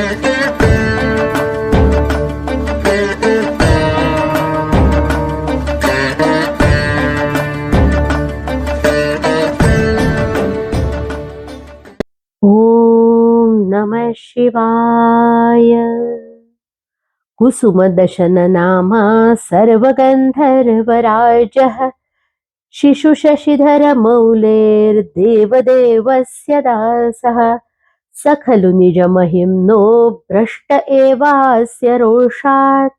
ॐ नमः शिवाय। कुसुमदशननामा सर्वगन्धर्वराजः। शिशुशशिधरमौलेर्देवदेवस्य दासः। स खलु निजमहिम्नो भ्रष्ट एवास्य रोषात्।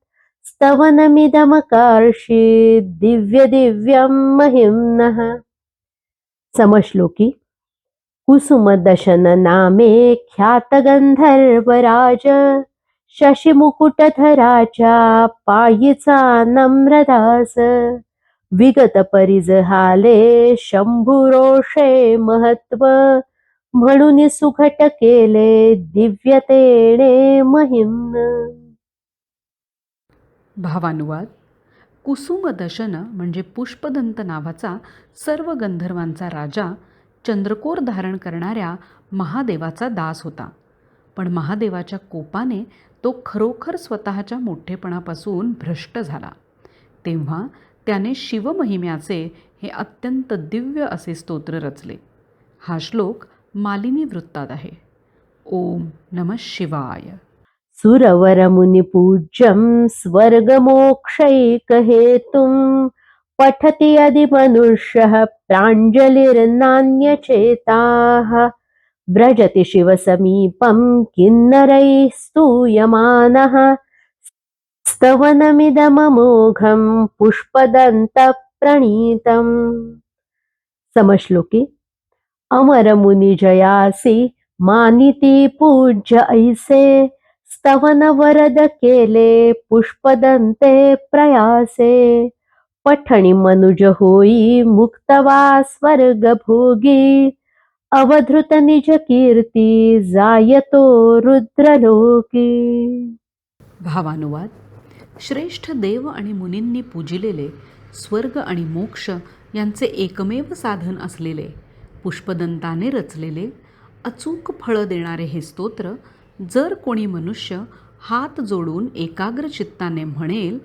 स्तवनमिदमकार्षीत् दिव्यदिव्यं महिम्नः। समश्लोकी कुसुमदशन नामे ख्यातगन्धर्वराज शशिमुकुटधराच्या पायीचा नम्रदास। विगत शम्भुरोषे महत्त्व म्हणून सुखट केले दिव्यतेने महिम. भावानुवाद कुसुमदशन म्हणजे पुष्पदंत नावाचा सर्व गंधर्वांचा राजा चंद्रकोर धारण करणाऱ्या महादेवाचा दास होता. पण महादेवाच्या कोपाने तो खरोखर स्वतःच्या मोठेपणापासून भ्रष्ट झाला. तेव्हा त्याने शिवमहिम्याचे हे अत्यंत दिव्य असे स्तोत्र रचले. हा श्लोक मालिनी वृत्तात आहे. ओम नम शिवाय. सुरवरमुनिपूज्यं स्वर्गमोक्षैकहेतुं पठति यदि मनुष्यः प्राञ्जलिर्नान्यचेताः। व्रजति शिवसमीपं किन्नरैः स्तूयमानः स्तवनमिदममोघं पुष्पदन्तप्रणीतम्। समश्लोके अमरमुनिजयासी मानिती पूज्य ऐसे। स्तवन वरद केले पुष्पदंते प्रयासे। पठणी मनुज होई मुक्तवा स्वर्ग भोगी। अवधृत निज कीर्ती जायतो रुद्रलोकी। भावानुवाद श्रेष्ठ देव आणि मुनींनी पूजिलेले स्वर्ग आणि मोक्ष यांचे एकमेव साधन असलेले पुष्पदंताने रचलेले अचूक फळं देणारे हे स्तोत्र जर कोणी मनुष्य हात जोडून एकाग्र चित्ताने म्हणेल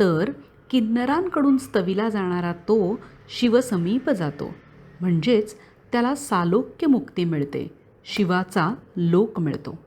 तर किन्नरांकडून स्तविला जाणारा तो शिवसमीप जातो. म्हणजेच त्याला सालोक्य मुक्ती मिळते शिवाचा लोक मिळतो.